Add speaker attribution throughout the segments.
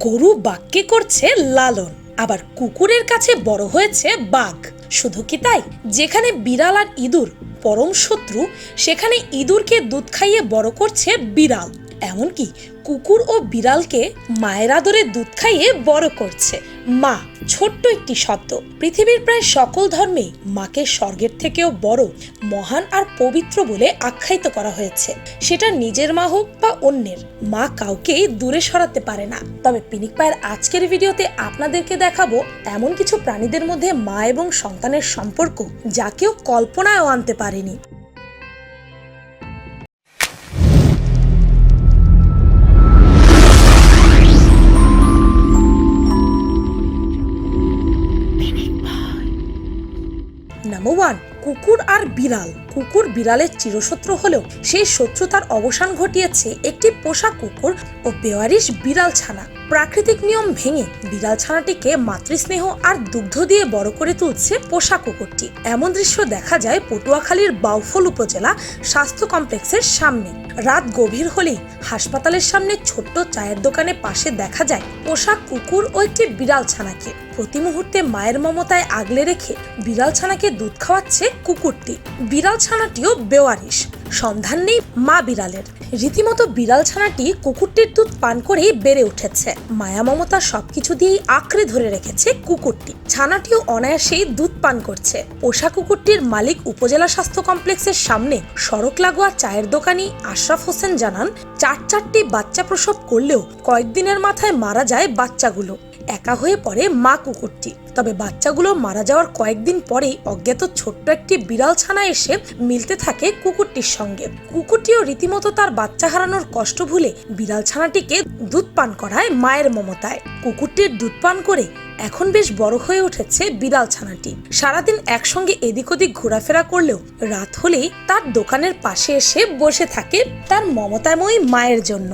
Speaker 1: গরু বাক্যে করছে লালন, আবার কুকুরের কাছে বড় হয়েছে বাঘ। শুধু কি তাই? যেখানে বিড়াল আর ইঁদুর, পরম শত্রু, সেখানে ইঁদুরকে দুধ খাইয়ে বড় করছে বিড়াল। এমনকি কুকুর ও বিড়ালকে মায়ের আদরে দুধ খাইয়ে বড় করছে। মা, ছোট্ট একটি শব্দ। পৃথিবীর প্রায় সকল ধর্মেই মাকে স্বর্গের থেকেও বড়, মহান আর পবিত্র বলে আখ্যায়িত করা হয়েছে। সেটা নিজের মা হোক বা অন্যের, মা কাউকে দূরে সরাতে পারে না। তবে পিনিক পায়ের আজকের ভিডিওতে আপনাদেরকে দেখাবো এমন কিছু প্রাণীদের মধ্যে মা এবং সন্তানের সম্পর্ক যা কেউ কল্পনায়ও আনতে পারেনি। কুকুর আর বিড়াল। কুকুর বিড়ালের চিরশত্রু হলেও সেই শত্রুতার অবসান ঘটিয়েছে একটি পোষা কুকুর ও বেওয়ারিশ বিড়াল ছানা। প্রাকৃতিক নিয়ম ভেঙে বিড়াল ছানাটিকে মাতৃস্নেহ আর দুগ্ধ দিয়ে বড় করে তুলছে পোষা কুকুরটি। এমন দৃশ্য দেখা যায় পটুয়াখালীর বাউফল উপজেলা স্বাস্থ্য কমপ্লেক্সের সামনে। রাত গভীর হলেই হাসপাতালের সামনে ছোট্ট চায়ের দোকানে পাশে দেখা যায় পোষা কুকুর ও একটি বিড়াল ছানাকে। প্রতি মুহূর্তে মায়ের মমতায় আগলে রেখে বিড়াল ছানাকে দুধ খাওয়াচ্ছে কুকুরটি। বিড়াল ছানাটিও বেওয়ারিশ। সন্ধান নেই মা বিড়ালের। রীতিমতো বিড়াল ছানাটি কুকুরটির দুধ পান করেই বেড়ে উঠেছে। মায়া মমতা সবকিছু দিয়েই আঁকড়ে ধরে রেখেছে কুকুরটি। ছানাটিও অনায়াসেই দুধ পান করছে। পোষা কুকুরটির মালিক উপজেলা স্বাস্থ্য কমপ্লেক্সের সামনে সড়ক লাগোয়া চায়ের দোকানি আশরাফ হোসেন জানান, চার চারটি বাচ্চা প্রসব করলেও কয়েকদিনের মাথায় মারা যায় বাচ্চাগুলো। একা হয়ে পড়ে মা কুকুরটি। তবে বাচ্চাগুলো মারা যাওয়ার কয়েকদিন পরেই অজ্ঞাত ছোট্ট একটি বিড়াল ছানা এসে মিলতে থাকে কুকুরটির সঙ্গে। কুকুরটিও রীতিমতো তার বাচ্চা হারানোর কষ্ট ভুলে বিড়াল ছানাটিকে দুধ পান করায় মায়ের মমতায়। কুকুরটির দুধ পান করে এখন বেশ বড় হয়ে উঠেছে বিড়াল ছানাটি সারাদিন একসঙ্গে এদিক ওদিক ঘোরাফেরা করলেও রাত হলেই তার দোকানের পাশে এসে বসে থাকে তার মমতাময়ী মায়ের জন্য।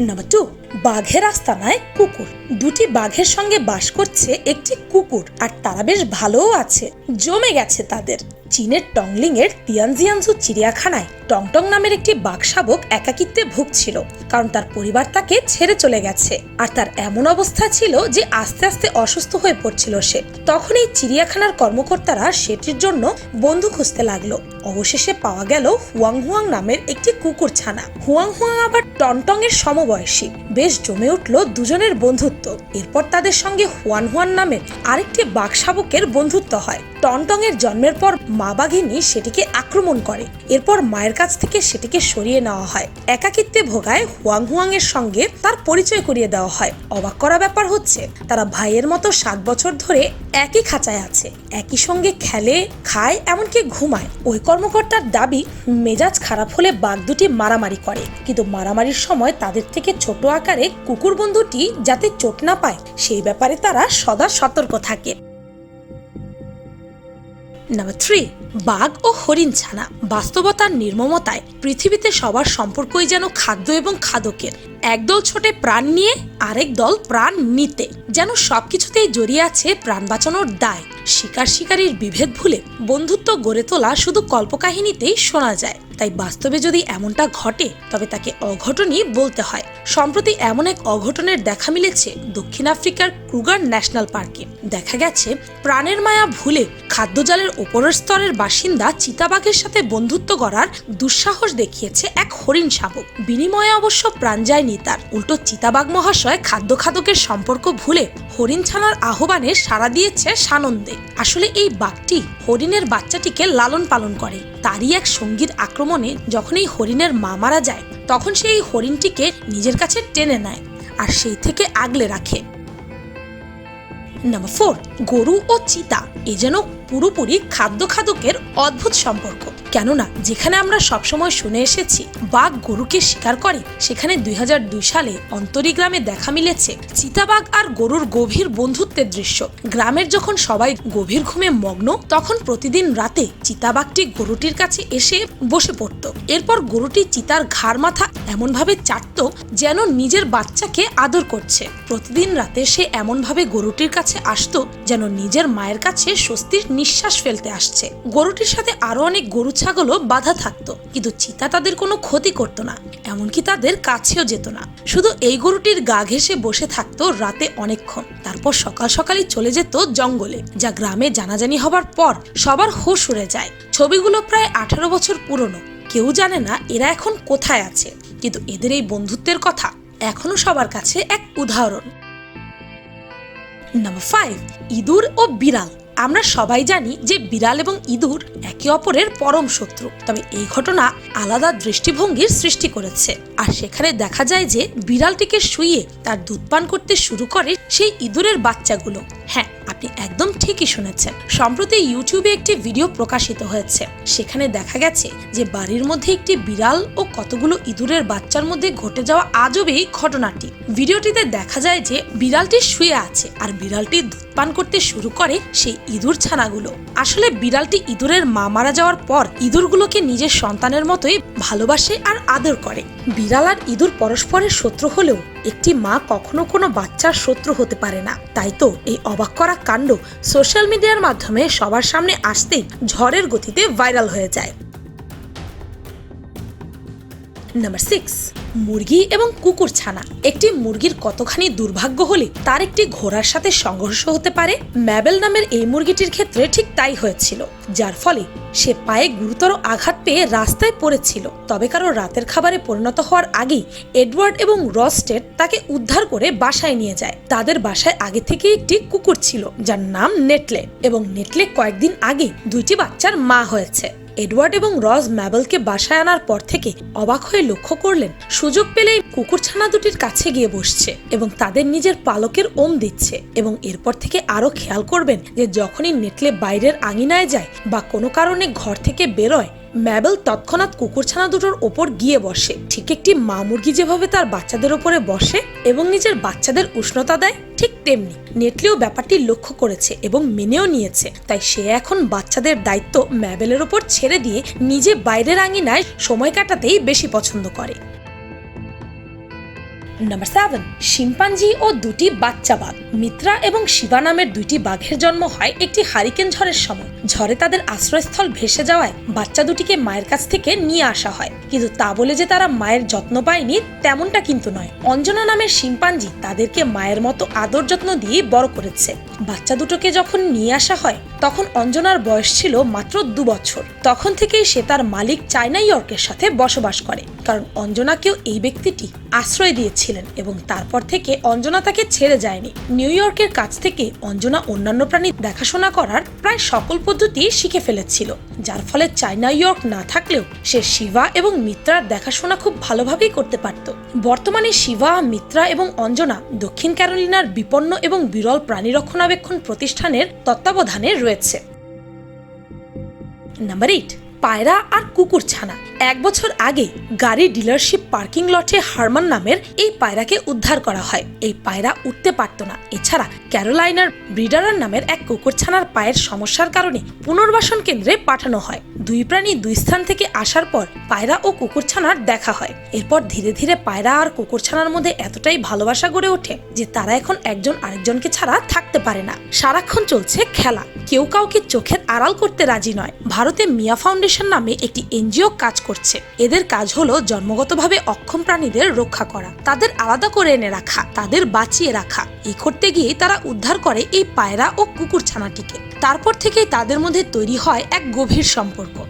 Speaker 1: নাম্বার টু বাঘের আস্তানায় কুকুর। দুটি বাঘের সঙ্গে বাস করছে একটি কুকুর, আর তারা বেশ ভালোও আছে। জমে গেছে তাদের। চীনের টংলিং এর তিয়ানজিয়ানজু চিড়িয়াখানায় টংটং নামের একটি বাঘ শাবক একাকিত্বে ভুগছিল, কারণ তার পরিবার তাকে ছেড়ে চলে গেছে। আর তার এমন অবস্থা ছিল যে আস্তে আস্তে অসুস্থ হয়ে পড়ছিল সে। তখন এই চিড়িয়াখানার কর্মকর্তারা সেটির জন্য বন্ধু খুঁজতে লাগল। অবশেষে পাওয়া গেল হুয়াং হুয়াং নামের একটি কুকুর ছানা হুয়াং হুয়াং আবার টনটং এর সমবয়সী বেশ জমে উঠল দুজনের বন্ধুত্ব। এরপর তাদের সঙ্গে হুয়ান হুয়ান নামের আরেকটি বাঘ শাবকের বন্ধুত্ব হয়। টনটং এর জন্মের পর মা বাঘিনী সেটিকে আক্রমণ করে। এরপর মায়ের কাছ থেকে সেটিকে সরিয়ে নেওয়া হয়। একাকিত্বে ভোগায় হুয়াং হুয়াং এর সঙ্গে তার পরিচয় করিয়ে দেওয়া হয়। অবাক করা ব্যাপার হচ্ছে, তারা ভাইয়ের মতো সাত বছর ধরে একই খাঁচায় আছে। একই সঙ্গে খেলে, খায়, এমনকি ঘুমায়। ওই কর্মকর্তার দাবি মেজাজ খারাপ হলে বাঘ দুটি মারামারি করে। কিন্তু মারামারির সময় তাদের থেকে ছোট আকারে কুকুর বন্ধুটি যাতে চোট না পায়, সেই ব্যাপারে তারা সদা সতর্ক থাকে। নাম্বার থ্রি বাঘ ও হরিণ ছানা। বাস্তবতার নির্মমতায় পৃথিবীতে সবার সম্পর্কই যেন খাদ্য এবং খাদকের। একদল ছোটে প্রাণ নিয়ে, আরেক দল প্রাণ নিতে। যেন সবকিছুতেই জড়িয়ে আছে প্রাণ বাঁচানোর দায়। শিকার শিকারীর বিভেদ ভুলে বন্ধুত্ব গড়ে তোলা শুধু কল্পকাহিনীতেই শোনা যায়। তাই বাস্তবে যদি এমনটা ঘটে, তবে তাকে অঘটনই বলতে হয়। সম্প্রতি এমন এক অঘটনের দেখা মিলেছে দক্ষিণ আফ্রিকার ক্রুগার ন্যাশনাল পার্কে। দেখা গেছে, প্রাণের মায়া ভুলে খাদ্যজালের ওপরের স্তরের বাসিন্দা চিতাবাঘের সাথে বন্ধুত্ব করার দুঃসাহস দেখিয়েছে এক হরিণ শাবক। বিনিময়ে অবশ্য প্রাণ যায়নি তার উল্টো চিতাবাঘ মহাশয় খাদ্য খাদকের সম্পর্ক ভুলে হরিণ ছানার আহ্বানে সাড়া দিয়েছে সানন্দে। আসলে এই বাঘটি হরিণের বাচ্চাটিকে লালন পালন করে। তারই এক সঙ্গীর আক্রমণে যখন এই হরিণের মা মারা যায়, তখন সে এই হরিণটিকে নিজের কাছে টেনে নেয় আর সেই থেকে আগলে রাখে। নাম্বার ফোর, গরু ও চিতা, এ যেন পুরোপুরি খাদ্য খাদকের অদ্ভুত সম্পর্ক। কেননা, যেখানে আমরা সবসময় শুনে এসেছি, বাঘ গরুকে শিকার করে, সেখানে দুই হাজার দুই সালে অন্তরি গ্রামে দেখা মিলেছে চিতাবাঘ আর গরুর গভীর বন্ধুত্বের দৃশ্য। গ্রামের যখন সবাই গভীর ঘুমে মগ্ন, তখন প্রতিদিন রাতে চিতাবাঘটি গরুটির কাছে এসে বসে পড়তো। এরপর গরুটি চিতার ঘাড় মাথা এমনভাবে চাটত যেন নিজের বাচ্চাকে আদর করছে। প্রতিদিন রাতে সে এমনভাবে গরুটির কাছে আসতো যেন নিজের মায়ের কাছে স্বস্তির নিঃশ্বাস ফেলতে আসছে। গরুটির সাথে আরও অনেক গরু ছাগলও বাধা থাকতো, কিন্তু চিতা তাদের কোনো ক্ষতি করতো না, এমনকি তাদের কাছেও যেত না। শুধু এই গরুটির গা ঘেসে বসে থাকতো রাতে অনেকক্ষণ। তারপর সকাল সকালই চলে যেত জঙ্গলে, যা গ্রামে জানাজানি হবার পর সবার হোশ উড়ে যায়। ছবিগুলো প্রায় আঠারো বছর পুরনো। কেউ জানে না এরা এখন কোথায় আছে, কিন্তু এদের এই বন্ধুত্বের কথা এখনও সবার কাছে এক উদাহরণ। নাম্বার ফাইভ, ইঁদুর ও বিড়াল। আমরা সবাই জানি যে বিড়াল এবং ইঁদুর একে অপরের পরম শত্রু। তবে এই ঘটনা আলাদা দৃষ্টিভঙ্গির সৃষ্টি করেছে। আর সেখানে দেখা যায় যে বিড়ালটিকে শুয়ে তার দুধ পান করতে শুরু করে সেই ইঁদুরের বাচ্চাগুলো। হ্যাঁ আপনি একদম ঠিকই শুনেছেন। সম্প্রতি ইউটিউবে একটি ভিডিও প্রকাশিত হয়েছে। সেখানে দেখা গেছে যে বাড়ির মধ্যে একটি বিড়াল ও কতগুলো ইঁদুরের বাচ্চার মধ্যে ঘটে যাওয়া আজবেই ঘটনাটি। ভিডিওটিতে দেখা যায় যে বিড়ালটি শুয়ে আছে আর বিড়ালটি দুধ পান করতে শুরু করে সেই ইঁদুর ছানাগুলো। আসলে বিড়ালটি ইঁদুরের মা মারা যাওয়ার পর ইঁদুরগুলোকে নিজের সন্তানের মতোই ভালোবাসে আর আদর করে। বিড়াল আর ইঁদুর পরস্পরের শত্রু হলেও একটি মা কখনো কোনো বাচ্চার শত্রু হতে পারে না। তাই তো এই অবাক করা কাণ্ড সোশ্যাল মিডিয়ার মাধ্যমে সবার সামনে আসতেই ঝড়ের গতিতে ভাইরাল হয়ে যায়। নাম্বার সিক্স, মুরগি এবং কুকুর ছানা। একটি মুরগির কতখানি দুর্ভাগ্য হলে তার একটি ঘোড়ার সাথে সংঘর্ষ হতে পারে? ম্যাবেল নামের এই মুরগিটির ক্ষেত্রে ঠিক তাই হয়েছিল, যার ফলে সে পায়ে গুরুতর আঘাত পেয়ে রাস্তায় পড়েছিল। তবে কারও রাতের খাবারে পরিণত হওয়ার আগেই এডওয়ার্ড এবং রস্টেড তাকে উদ্ধার করে বাসায় নিয়ে যায়। তাদের বাসায় আগে থেকে একটি কুকুর ছিল, যার নাম নেটলে এবং নেটলে কয়েকদিন আগে দুইটি বাচ্চার মা হয়েছে। এডওয়ার্ড এবং রজ ম্যাবেলকে বাসায় আনার পর থেকে অবাক হয়ে লক্ষ্য করলেন, সুযোগ পেলেই কুকুরছানা দুটির কাছে গিয়ে বসছে এবং তাদের নিজের পালকের ওম দিচ্ছে এবং এরপর থেকে আরও খেয়াল করবেন যে যখনই নেটলে বাইরের আঙিনায় যায় বা কোনো কারণে ঘর থেকে বেরোয়, ম্যাবেল তৎক্ষণাৎ কুকুরছানা দুটোর ওপর গিয়ে বসে। ঠিক একটি মা মুরগি যেভাবে তার বাচ্চাদের ওপরে বসে এবং নিজের বাচ্চাদের উষ্ণতা দেয়, ঠিক তেমনি নেটলিও ব্যাপারটি লক্ষ্য করেছে এবং মেনেও নিয়েছে। তাই সে এখন বাচ্চাদের দায়িত্ব ম্যাবেলের ওপর ছেড়ে দিয়ে নিজে বাইরের আঙিনায় সময় কাটাতেই বেশি পছন্দ করে। নাম্বার সেভেন, শিম্পাঞ্জি ও দুটি বাচ্চা বাঘ। মিত্রা এবং শিবা নামের দুইটি বাঘের জন্ম হয় একটি হারিকেন ঝড়ের সময়। ঝড়ে তাদের আশ্রয়স্থল ভেসে যাওয়ায় বাচ্চা দুটিকে মায়ের কাছ থেকে নিয়ে আসা হয়। কিন্তু তা বলে যে তারা মায়ের যত্ন পায়নি, তেমনটা কিন্তু নয়। অঞ্জনা নামের শিম্পাঞ্জি তাদেরকে মায়ের মতো আদর যত্ন দিয়ে বড় করেছে। বাচ্চা দুটোকে যখন নিয়ে আসা হয়, তখন অঞ্জনার বয়স ছিল মাত্র দু বছর। তখন থেকেই সে তার মালিক চায়না ইয়র্কের সাথে বসবাস করে। কারণ অঞ্জনাকেও এই ব্যক্তিটি আশ্রয় দিয়েছিলেন এবং তারপর থেকে অঞ্জনা তাকে ছেড়ে যায়নি। নিউ ইয়র্কের কাছ থেকে অঞ্জনা অন্যান্য প্রাণী দেখাশোনা করার প্রায় সকল পদ্ধতি শিখে ফেলেছিল, যার ফলে চায়না, ইয়র্ক না থাকলেও সে শিবা এবং মিত্রার দেখাশোনা খুব ভালোভাবেই করতে পারত। বর্তমানে শিবা, মিত্রা এবং অঞ্জনা দক্ষিণ ক্যারোলিনার বিপন্ন এবং বিরল প্রাণী রক্ষণাবেক্ষণ প্রতিষ্ঠানের তত্ত্বাবধানে রয়েছে। নাম্বার এইট পায়রা আর কুকুর ছানা। এক বছর আগে গাড়ি ডিলারশিপ পার্কিং লটে হারমান নামের এই পায়রাকে উদ্ধার করা হয়। এই পায়রা উঠতে পারত না। এছাড়া ক্যারোলাইনার ব্রিডারার নামের এক কুকুরছানার পায়ের সমস্যার কারণে পুনর্বাসন কেন্দ্রে পাঠানো হয়। দুই প্রাণী দুই স্থান থেকে আসার পর পায়রা ও কুকুরছানার দেখা হয়। এরপর ধীরে ধীরে পায়রা আর কুকুরছানার মধ্যে এতটাই ভালোবাসা গড়ে ওঠে যে তারা এখন একজন আরেকজনকে ছাড়া থাকতে পারে না। সারাক্ষণ চলছে খেলা। কেউ কাউকে চোখের আড়াল করতে রাজি নয়। ভারতে মিয়া ফাউন্ডেশন নামে একটি এনজিও কাজ করছে। এদের কাজ হলো জন্মগতভাবে অক্ষম প্রাণীদের রক্ষা করা। তাদের আলাদা করে এনে রাখা, তাদের বাঁচিয়ে রাখা। এই করতে গিয়ে তারা উদ্ধার করে এই পায়রা ও কুকুর ছানাটিকে। তারপর থেকেই তাদের মধ্যে তৈরি হয় এক গভীর সম্পর্ক।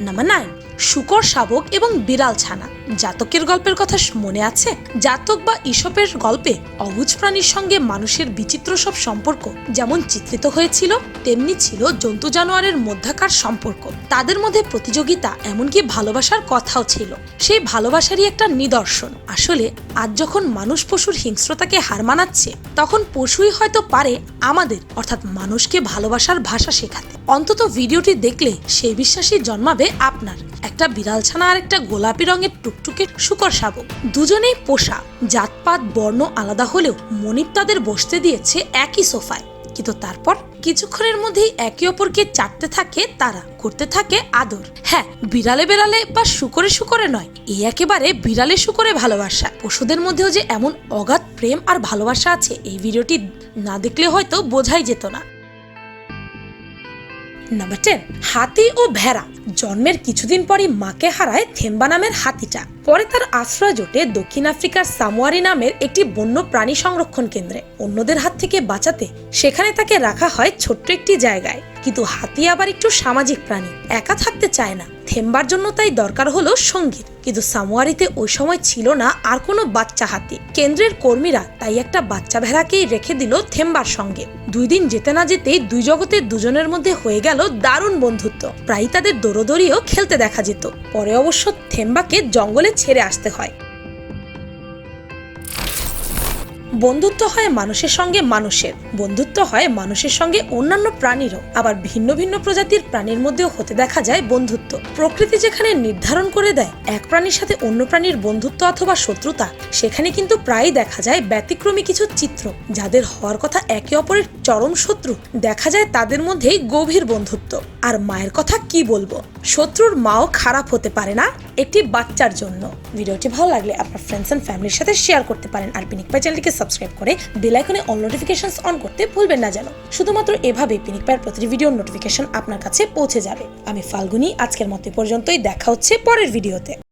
Speaker 1: নাম্বার নাইন, শুকর, শাবক এবং বিড়াল ছানা। জাতকের গল্পের কথা মনে আছে? জাতক বা ইসপের গল্পে অবুজ প্রাণীর সঙ্গে মানুষের বিচিত্র সব সম্পর্ক যেমন চিত্রিত হয়েছিল, তেমনি ছিল জন্তু জানোয়ারের মধ্যাকার সম্পর্ক। তাদের মধ্যে প্রতিযোগিতা এমনকি ভালোবাসার কথাও ছিল। সেই ভালোবাসারই একটা নিদর্শন। আসলে আজ যখন মানুষ পশুর হিংস্রতাকে হার মানাচ্ছে, তখন পশুই হয়তো পারে আমাদের, অর্থাৎ মানুষকে ভালোবাসার ভাষা শেখাতে। অন্তত ভিডিওটি দেখলে সেই বিশ্বাসই জন্মাবে আপনার। একটা বিড়াল ছানা আর একটা গোলাপি রঙের টুকটুকে শুকর শাবক। দুজনেই পোষা, জাতপাত, বর্ণ আলাদা হলেও মনিব তাদের বসতে দিয়েছে একই সোফায়। কিন্তু তারপর কিছুক্ষণের মধ্যেই একে অপরকে চাটতে থাকে, তারা করতে থাকে আদর। হ্যাঁ বিড়ালে বেড়ালে বা শুকরে শুকরে নয় এই একেবারে বিড়ালে শুকরে ভালোবাসা। পশুদের মধ্যেও যে এমন অগাধ প্রেম আর ভালোবাসা আছে, এই ভিডিওটি না দেখলে হয়তো বোঝাই যেত না। নাম্বার টেন হাতি ও ভেড়া। জন্মের কিছুদিন পরই মাকে হারায় থেম্বা নামের হাতিটা। পরে তার আশ্রয় জোটে দক্ষিণ আফ্রিকার সামোয়ারি নামের একটি বন্য প্রাণী সংরক্ষণ কেন্দ্রে। অন্যদের হাত থেকে বাঁচাতে সেখানে তাকে রাখা হয় ছোট্ট একটি জায়গায়। কিন্তু হাতি আবার একটু সামাজিক প্রাণী, একা থাকতে চায় না। থেমবার জন্য তাই দরকার হলো সংগীত কিন্তু সামোয়ারিতে ওই সময় ছিল না আর কোনো বাচ্চা হাতি। কেন্দ্রের কর্মীরা তাই একটা বাচ্চা ভেড়াকেই রেখে দিল থেম্বার সঙ্গে। দুই দিন যেতে না যেতেই দুই জগতের দুজনের মধ্যে হয়ে গেল দারুণ বন্ধুত্ব। প্রায় তাদের দৌড়দৌড়িও খেলতে দেখা যেত। পরে অবশ্য থেম্বাকে জঙ্গলে ছেড়ে আসতে হয়। বন্ধুত্ব হয় মানুষের সঙ্গে মানুষের। বন্ধুত্ব হয় মানুষের সঙ্গে অন্যান্য প্রাণীরও। আবার ভিন্ন ভিন্ন প্রজাতির প্রাণীর মধ্যেও হতে দেখা যায় বন্ধুত্ব। প্রকৃতি যেখানে নির্ধারণ করে দেয়, এক প্রাণীর সাথে অন্য প্রাণীর বন্ধুত্ব অথবা শত্রুতা, সেখানে কিন্তু প্রায়ই দেখা যায় ব্যতিক্রমী কিছু চিত্র, যাদের হওয়ার কথা একে অপরের চরম শত্রু। দেখা যায় তাদের মধ্যেই গভীর বন্ধুত্ব। আর মায়ের কথা কি বলব? শত্রুর মাও খারাপ হতে পারে না একটি বাচ্চার জন্য। ভিডিওটি ভালো লাগলে আপনার ফ্রেন্ডস অ্যান্ড ফ্যামিলির সাথে শেয়ার করতে পারেন। আর পিনিক পাই চ্যানেলটিকে সাবস্ক্রাইব করে বেল আইকনে অল নোটিফিকেশনস অন করতে ভুলবেন না যেন। শুধুমাত্র এভাবে পিনিক পায়ের প্রতিটি ভিডিওর নোটিফিকেশন আপনার কাছে পৌঁছে যাবে। আমি ফাল্গুনি, আজকের মতো পর্যন্তই। দেখা হচ্ছে পরের ভিডিওতে